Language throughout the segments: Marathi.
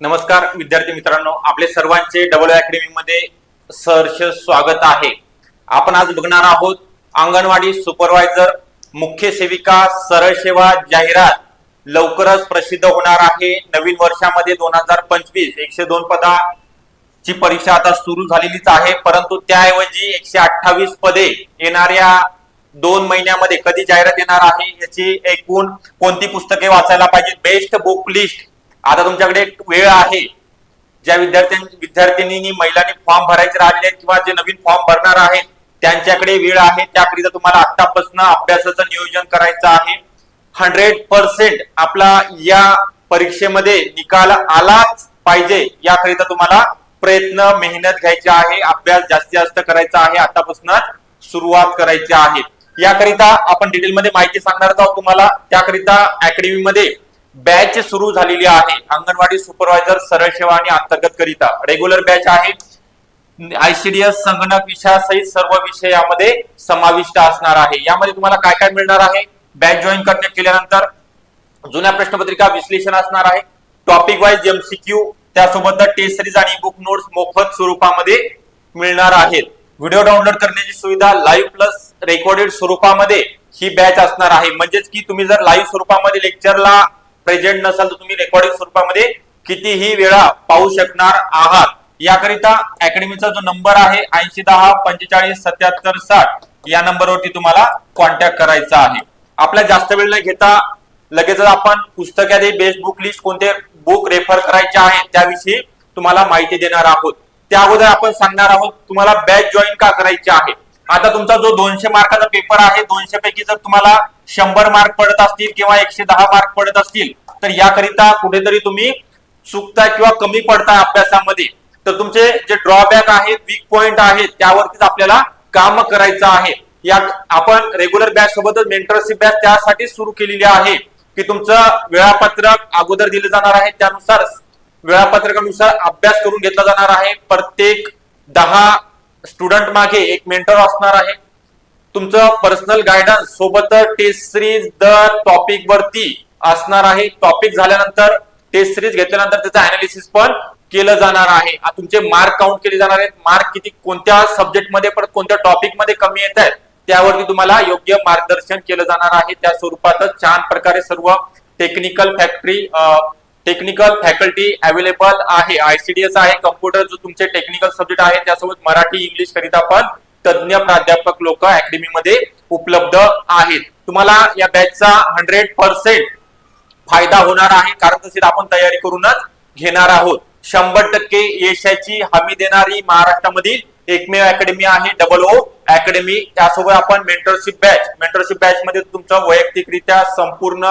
नमस्कार विद्यार्थी मित्रांनो. आपले सर्वांचे डबल अकॅडमी मध्ये सहर्ष स्वागत आहे. आपण आज बघणार आहोत अंगणवाडी सुपरवायझर मुख्य सेविका सरळ सेवा जाहिरात लवकरच प्रसिद्ध होणार आहे. नवीन वर्षामध्ये दोन हजार पंचवीस एकशे दोन पदा ची परीक्षा आता सुरू झालेलीच आहे. परंतु त्याऐवजी एकशे अठ्ठावीस पदे येणाऱ्या दोन महिन्यामध्ये कधी जाहिरात येणार आहे याची एकूण कोणती पुस्तके वाचायला पाहिजे बेस्ट बुक लिस्ट आता तुमच्याकडे एक वेळ आहे. ज्या विद्यार्थ्यां विद्यार्थिनींनी महिलांनी फॉर्म भरायचे राहिले आहेत किंवा जे नवीन फॉर्म भरणार आहेत त्यांच्याकडे वेळ आहे. त्याकरिता तुम्हाला आतापासून अभ्यासाचं नियोजन करायचं आहे. हंड्रेड पर्सेंट आपला या परीक्षेमध्ये निकाल आलाच पाहिजे. याकरिता तुम्हाला प्रयत्न मेहनत घ्यायची आहे. अभ्यास जास्तीत जास्त करायचा आहे. आतापासूनच सुरुवात करायची आहे. याकरिता आपण डिटेलमध्ये माहिती सांगणार आहोत तुम्हाला. त्याकरिता अकॅडमीमध्ये बॅच सुरू झालेली आहे. अंगणवाडी सुपरवायझर सरळ सेवा आणि अंतर्गत करिता रेग्युलर बॅच आहे. आयसीडीएस संगणक विषयासहित सर्व विषय यामध्ये समाविष्ट असणार आहे. यामध्ये तुम्हाला काय काय मिळणार आहे? बॅच जॉईन करणे केल्यानंतर जुन्या प्रश्नपत्रिका विश्लेषण असणार आहे. टॉपिक वाईज एमसीक्यू त्यासोबत टेस्ट सिरीज आणि बुक नोट्स मोफत स्वरूपामध्ये मिळणार आहेत. व्हिडिओ डाउनलोड करण्याची सुविधा लाईव्ह प्लस रेकॉर्डेड स्वरूपामध्ये ही बॅच असणार आहे. म्हणजेच की तुम्ही जर लाईव्ह स्वरूपामध्ये लेक्चरला प्रेझेंट नसाल तर तुम्ही रेकॉर्डिंग स्वरूपामध्ये कितीही वेळा पाहू शकणार आहात. याकरिता अकॅडमीचा जो नंबर आहे ऐंशी दहा पंचेचाळीस सत्याहत्तर साठ या नंबरवरती तुम्हाला कॉन्टॅक्ट करायचा आहे. आपल्या जास्त वेळ न घेता लगेचच आपण पुस्तकातील बेस्ट बुक लिस्ट कोणते बुक रेफर करायचे आहे त्याविषयी तुम्हाला माहिती देणार आहोत. त्या अगोदर आपण सांगणार आहोत तुम्हाला बॅच जॉईन का करायची आहे? आता तुमचा जो दोनशे मार्काचा पेपर आहे दोनशे पैकी जर तुम्हाला शंभर मार्क पडत असतील किंवा एकशे दहा मार्क पडत असतील तर याकरिता कुठेतरी तुम्ही चुकताय किंवा कमी पडताय अभ्यासामध्ये. तर तुमचे जे ड्रॉबॅक आहे वीक पॉइंट आहेत त्यावरतीच आपल्याला काम करायचं आहे. या आपण रेग्युलर बॅच सोबतच मेंटरशिप बॅच त्यासाठी सुरू केलेली आहे की तुमचं वेळापत्रक अगोदर दिलं जाणार आहे त्यानुसार वेळापत्रकानुसार अभ्यास करून घेतला जाणार आहे. प्रत्येक दहा स्टुडंट मागे एक मेंटर असणार आहे. तुमचं पर्सनल गायडन्स सोबत टेस्ट सिरीज दर टॉपिक वरती असणार आहे. टॉपिक झाल्यानंतर टेस्ट सिरीज घेतल्यानंतर त्याचं अनालिसिस पण केलं जाणार आहे. तुमचे मार्क काउंट केले जाणार आहेत. मार्क किती कोणत्या सब्जेक्टमध्ये परत कोणत्या टॉपिकमध्ये कमी येत आहेत त्यावरती तुम्हाला योग्य मार्गदर्शन केलं जाणार आहे. त्या स्वरूपातच छान प्रकारे सर्व technical factory technical faculty available आहे. आयसीडीएस आहे कम्प्युटर जो तुमचे टेक्निकल सब्जेक्ट आहे त्यासोबत मराठी इंग्लिश करिता पण तज्ज्ञ प्राध्यापक लोक अकॅडमीमध्ये उपलब्ध आहेत. तुम्हाला या बॅचचा हंड्रेड पर्सेंट फायदा होणार आहे. कारण तशी आपण तयारी करूनच घेणार आहोत. शंभर टक्के यशाची हमी देणारी महाराष्ट्रामधील एकमेव अकॅडमी आहे डबल ओ अकॅडमी त्यासोबत आपण मेंटरशिप बॅच मेंटरशिप बॅच मध्ये तुमचं वैयक्तिकरित्या संपूर्ण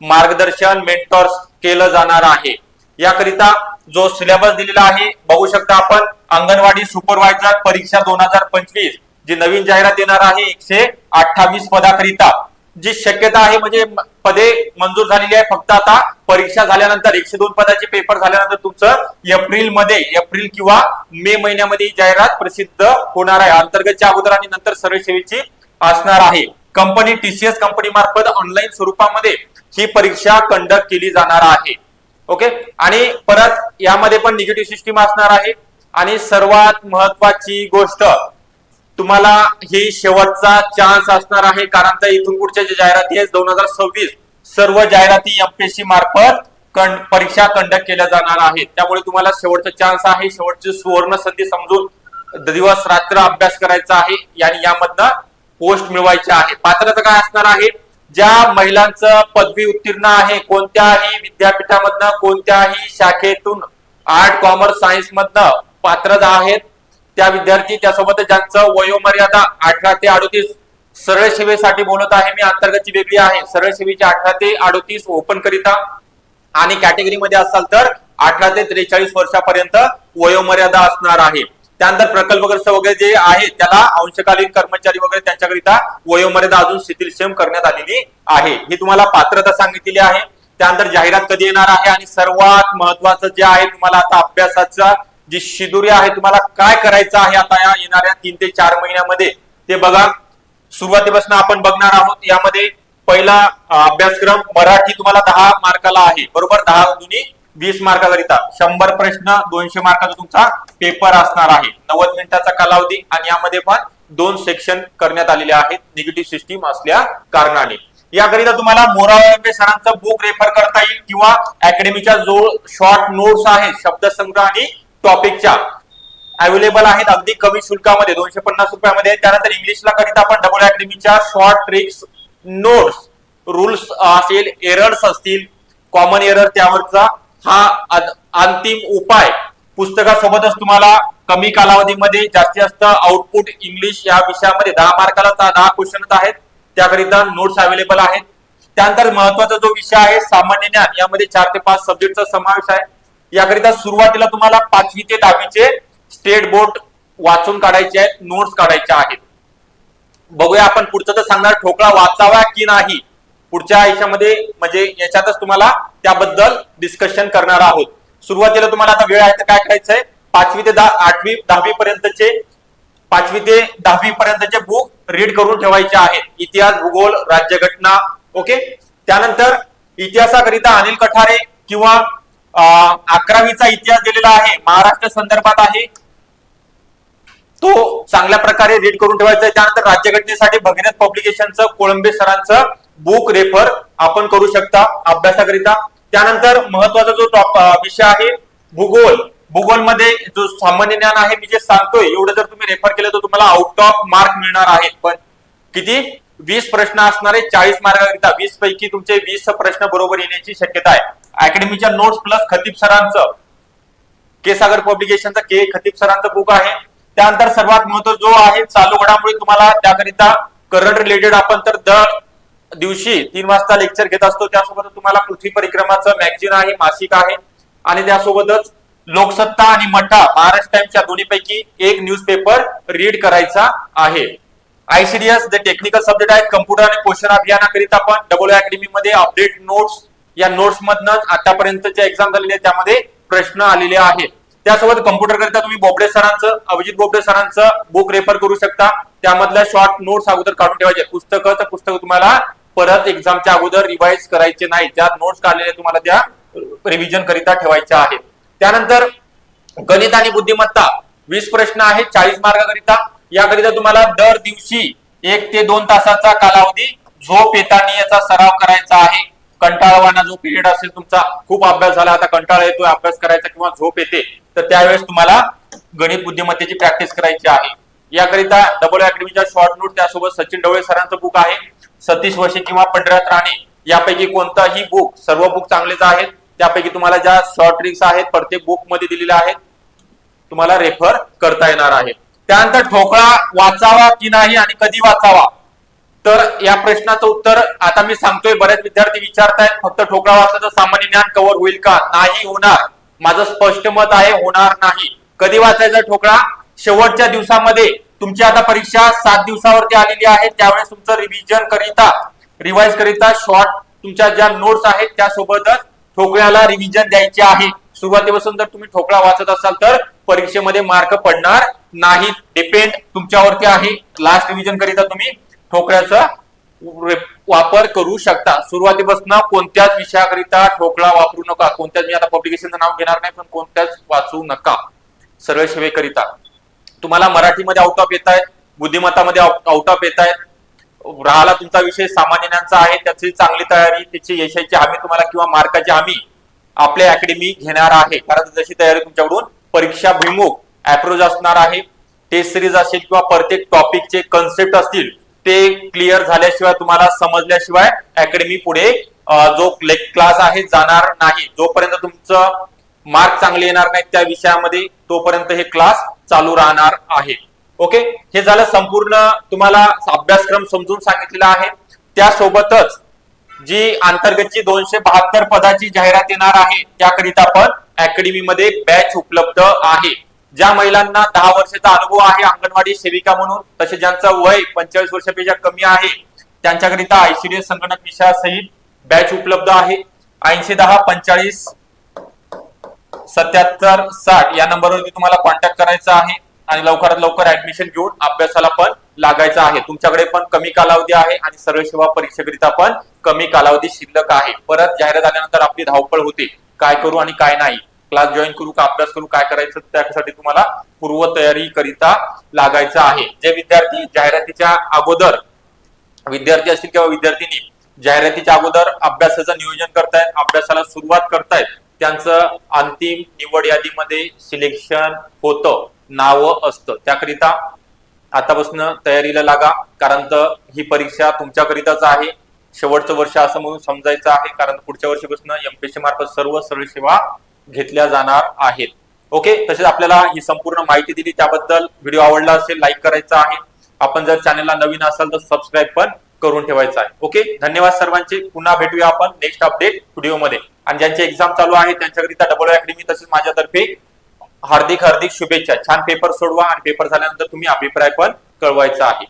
मार्गदर्शन मेंटॉर्स केलं जाणार आहे. याकरिता जो सिलेबस दिलेला आहे बघू शकता आपण अंगणवाडी सुपरवायझर परीक्षा दोन हजार पंचवीस जी नवीन जाहिरात येणार आहे एकशे अठ्ठावीस पदाकरिता. जी शक्यता आहे म्हणजे पदे मंजूर झालेली आहे फक्त आता परीक्षा झाल्यानंतर एकशे दोन पदाचे पेपर झाल्यानंतर तुमचं एप्रिलमध्ये एप्रिल किंवा मे महिन्यामध्ये जाहिरात प्रसिद्ध होणार आहे. अंतर्गतच्या अगोदर आणि नंतर सर्व सेवेची असणार आहे. कंपनी टीसीएस कंपनी मार्फत ऑनलाईन स्वरूपामध्ये ही परीक्षा कंडक्ट केली जाणार आहे. ओके आणि परत यामध्ये पण निगेटिव्ह सिस्टीम असणार आहे. आणि सर्वात महत्वाची गोष्ट तुम्हाला ही शेवटचा चान्स असणार आहे. कारण तर इथून पुढच्या जे जाहिराती आहेत दोन हजार सव्वीस सर्व जाहिराती एमपीएससी मार्फत कं- परीक्षा कंडक्ट केल्या जाणार आहेत. त्यामुळे तुम्हाला शेवटचा चान्स आहे. शेवटची सुवर्ण संधी समजून दिवस रात्र अभ्यास करायचा आहे. आणि यामधनं पोस्ट मिळवायचे आहे. पात्रता काय असणार आहे? ज्या महिलांचं पदवी उत्तीर्ण आहे कोणत्याही विद्यापीठामधनं कोणत्याही शाखेतून आर्ट कॉमर्स सायन्स मधनं पात्र आहेत. त्या विद्यार्थी त्यासोबत ज्यांचं वयोमर्यादा अठरा ते अडोतीस सरळ सेवेसाठी बोलत आहे मी अंतर्गतची वेगळी आहे. सरळ सेवेची अठरा ते अडोतीस ओपन करिता आणि कॅटेगरी मध्ये असाल तर अठरा ते त्रेचाळीस वर्षापर्यंत वयोमर्यादा असणार आहे. त्यानंतर प्रकल्पग्रस्त वगैरे जे आहे त्याला अंशकालीन कर्मचारी वगैरे त्यांच्याकरिता वयोमर्यादा अजून शिथिलक्षम करण्यात आलेली आहे. ही तुम्हाला पात्रता सांगितलेली आहे. त्यानंतर जाहिरात कधी येणार आहे आणि सर्वात महत्वाचं जे आहे तुम्हाला आता अभ्यासाचा जी शिदुरी आहे तुम्हाला काय करायचं आहे आता या येणाऱ्या तीन ते चार महिन्यामध्ये? ते बघा. सुरुवातीपासून आपण बघणार आहोत. यामध्ये पहिला अभ्यासक्रम मराठी तुम्हाला दहा मार्काला आहे. बरोबर? दहा दुनी वीस मार्काकरिता. शंभर प्रश्न दोनशे मार्काचा तुमचा पेपर असणार आहे. नव्वद मिनिटाचा कालावधी आणि यामध्ये पण दोन सेक्शन करण्यात आलेले आहेत. निगेटिव्ह सिस्टीम असल्या कारणाने. याकरिता तुम्हाला मोरावळे सरांचं बुक रेफर करता येईल किंवा अकॅडमीच्या जो शॉर्ट नोट्स आहेत शब्दसंग्रह आणि टॉपिकच्या अवेलेबल आहेत अगदी कमी शुल्कामध्ये दोनशे पन्नास रुपयामध्ये. त्यानंतर इंग्लिशला करिता आपण डबल अकॅडमीच्या शॉर्ट ट्रिक्स नोट्स रुल्स असेल एरर्स असतील कॉमन एरर त्यावरचा हा अंतिम उपाय पुस्तकासोबतच तुम्हाला कमी कालावधीमध्ये जास्तीत जास्त आउटपुट इंग्लिश या विषयामध्ये दहा मार्काला दहा क्वेश्चन आहेत. त्याकरिता नोट्स अवेलेबल आहेत. त्यानंतर महत्त्वाचा जो विषय आहे सामान्य ज्ञान. यामध्ये चार ते पाच सब्जेक्टचा समावेश आहे. याकरिता सुरुवातीला तुम्हाला पाचवी ते दहावीचे स्टेट बोर्ड वाचून काढायचे आहेत नोट्स काढायच्या आहेत. बघूया आपण पुढचं तर सांगणार ठोकळा वाचावा की नाही पुढच्या आयुष्यामध्ये म्हणजे याच्यातच तुम्हाला त्याबद्दल डिस्कशन करणार आहोत. सुरुवातीला तुम्हाला आता वेळ आहे तर काय करायचंय? पाचवी ते दहा आठवी दहावी पर्यंतचे पाचवी ते दहावी पर्यंतचे बुक रीड करून ठेवायचे आहेत. इतिहास भूगोल राज्यघटना ओके त्यानंतर इतिहासाकरिता अनिल कठारे किंवा अकरावीचा इतिहास दिलेला आहे महाराष्ट्र संदर्भात आहे. तो चांगल्या प्रकारे रीड करून ठेवायचा त्यानंतर राज्यघटनेसाठी भगीरथ पब्लिकेशनचं कोळंबे सरांचं बुक रेफर आपण करू शकता अभ्यासाकरिता. त्यानंतर महत्त्वाचा जो टॉप विषय आहे भूगोल. भूगोलमध्ये जो सामान्य ज्ञान आहे मी जे सांगतोय एवढं जर तुम्ही रेफर केलं तर तुम्हाला आउट ऑफ मार्क मिळणार आहे. पण किती? वीस प्रश्न असणारे चाळीस मार्काकरिता वीस पैकी तुमचे वीस प्रश्न बरोबर येण्याची शक्यता आहे. अकॅडमीच्या नोट्स प्लस खतीब सरांचं के सागर पब्लिकेशनचं के खतीब सरांचं बुक आहे. त्यानंतर सर्वात महत्त्वाचा जो आहे चालू घडामोडी तुम्हाला त्याकरिता करंट रिलेटेड आपण तर दर दिवशी तीन वाजता लेक्चर घेत असतो. त्यासोबत तुम्हाला पृथ्वी परिक्रमाचं मॅगझिन आहे मासिक आहे. आणि त्यासोबतच लोकसत्ता आणि मठा महाराष्ट्र टाइम्सच्या दोन्हीपैकी एक न्यूज पेपर रीड करायचा आहे. आयसीडीएस जे टेक्निकल सब्जेक्ट आहेत कम्प्युटर आणि पोषण अभियानाकरिता आपण डबल अकॅडमी मध्ये अपडेट नोट्स या नोट्स मधनं आतापर्यंतच्या एक्झाम झालेले आहेत, त्यामध्ये प्रश्न आलेले आहेत. त्यासोबत कम्प्युटर करिता तुम्ही बोबडे सरांचं अभिजित बोबडे सरांचं बुक रेफर करू शकता. त्यामधल्या शॉर्ट नोट्स अगोदर काढून ठेवायचे. पुस्तकाचं पुस्तक तुम्हाला परत एक्झामच्या अगोदर रिवाइज करायचे नाही. ज्या नोट्स काढलेल्या तुम्हाला त्या रिव्हिजन करिता ठेवायच्या आहेत. त्यानंतर गणित आणि बुद्धिमत्ता. वीस प्रश्न आहेत चाळीस मार्गाकरिता. याकरिता तुम्हाला दर दिवशी एक ते दोन तासाचा कालावधी झोप येताना याचा सराव करायचा आहे. कंटाळवाना जो पिरियड असेल तुमचा खूप अभ्यास झाला आता कंटाळा येतोय अभ्यास करायचा किंवा झोप येते तर त्यावेळेस तुम्हाला गणित बुद्धिमत्तेची प्रॅक्टिस करायची आहे. याकरिता डबल अकॅडमीचा शॉर्ट नोट त्यासोबत सचिन डवळे सरांचं बुक आहे. सतीश वशी किंवा पंढरात राणे यापैकी कोणताही बुक सर्व बुक चांगलेच आहेत. त्यापैकी तुम्हाला ज्या शॉर्ट ट्रिक्स आहेत प्रत्येक बुकमध्ये दिलेल्या आहेत तुम्हाला रेफर करता येणार आहे त्यानंतर ठोकळा वाचावा की नाही आणि कधी वाचावा? तर या प्रश्नाचं उत्तर आता मी सांगतोय. बरेच विद्यार्थी विचारतायत फक्त ठोकळा वाचला तर सामान्य ज्ञान कव्हर होईल का? नाही होणार. माझं स्पष्ट मत आहे होणार नाही. कधी वाचायचा ठोकळा शेवटच्या दिवसामध्ये. तुमची आता परीक्षा सात दिवसावरती आलेली आहे. त्यावेळेस तुमचं रिव्हिजन करिता रिवाइज करिता शॉर्ट तुमच्या ज्या नोट्स आहेत त्यासोबतच ठोकळ्याला रिव्हिजन द्यायचे आहे. सुरुवातीपासून जर तुम्ही ठोकळा वाचत असाल तर परीक्षेमध्ये मार्क पडणार नाही डिपेंड तुमच्यावरती आहे. लास्ट रिव्हिजन करिता तुम्ही ठोकळ्याचा वापर करू शकता. सुरुवातीपासून कोणत्याच विषयाकरिता ठोकळा वापरू नका. कोणत्याच मी आता पब्लिकेशनचं नाव घेणार नाही पण कोणत्याच वाचू नका. सरळ सेवेकरिता तुम्हाला मराठीमध्ये आउट ऑफ येत आहेत बुद्धिमत्तामध्ये आउट ऑफ येत आहेत. राहिला तुमचा विषय सामान्य ज्ञानचा आहे त्याची चांगली तयारी त्याची यशाची हमी तुम्हाला किंवा मार्काची हमी आपल्या अकॅडमी घेणार आहे. कारण जशी तयारी तुमच्याकडून परीक्षा भिमुख अप्रोच असणार आहे. टेस्ट सिरीज असेल किंवा प्रत्येक टॉपिकचे कन्सेप्ट असतील ते क्लिअर झाल्याशिवाय तुम्हाला समजल्याशिवाय अकॅडमी पुढे जो क्लास आहे जाणार नाही. जोपर्यंत तुमचं मार्क चांगले येणार नाहीत त्या विषयामध्ये तोपर्यंत हे क्लास चालू राहणार आहे. ओके हे झालं संपूर्ण तुम्हाला अभ्यासक्रम समजून सांगितलेला आहे. त्यासोबतच जी अंतर्गतची दोनशे बहात्तर पदाची जाहिरात येणार आहे त्याकरिता पण अकॅडमीमध्ये बॅच उपलब्ध आहे. ज्या महिलांना दहा वर्षाचा अनुभव आहे अंगणवाडी सेविका म्हणून तसे ज्यांचं वय पंचेचाळीस वर्षापेक्षा कमी आहे त्यांच्याकरिता आयसीडीएस संगणक विषयासहित बॅच उपलब्ध आहे. ऐंशी दहा पंचाळीस सत्याहत्तर साठ या नंबरवरती तुम्हाला कॉन्टॅक्ट करायचा आहे आणि लवकरात लवकर ऍडमिशन घेऊन अभ्यासाला पण लागायचं आहे. तुमच्याकडे पण कमी कालावधी आहे आणि सर्व सेवा परीक्षेकरिता पण कमी कालावधी शिल्लक आहे. परत जाहिरात आल्यानंतर आपली धावपळ होते. काय करू आणि काय नाही. क्लास जॉईन करू का अभ्यास करू काय करायचं त्यासाठी तुम्हाला पूर्व तयारी करिता लागायचं आहे. जे विद्यार्थी जाहिरातीच्या अगोदर विद्यार्थी असतील किंवा विद्यार्थिनी जाहिरातीच्या अगोदर अभ्यासाचं नियोजन करतायत अभ्यासाला सुरुवात करतायत त्यांचं अंतिम निवड यादीमध्ये सिलेक्शन होतं नावं असतं. त्याकरिता आतापासून तयारीला लागा कारण तर ही परीक्षा तुमच्याकरिताच आहे. शेवटचं वर्ष असं म्हणून समजायचं आहे कारण पुढच्या वर्षीपासून एमपीएससी मार्फत सर्व सरळ सेवा घेतल्या जाणार आहेत. ओके तसेच आपल्याला ही संपूर्ण माहिती दिली. त्याबद्दल व्हिडिओ आवडला असेल लाईक करायचा आहे. आपण जर चॅनलला नवीन असाल तर सबस्क्राईब पण करून ठेवायचं आहे. ओके धन्यवाद सर्वांचे. पुन्हा भेटूया आपण नेक्स्ट अपडेट व्हिडिओमध्ये आणि ज्यांचे एक्झाम चालू आहे त्यांच्याकरिता डबल अकॅडमी तसेच माझ्यातर्फे हार्दिक हार्दिक शुभेच्छा. छान पेपर सोडवा आणि पेपर झाल्यानंतर तुम्ही अभिप्राय पण कळवायचा आहे.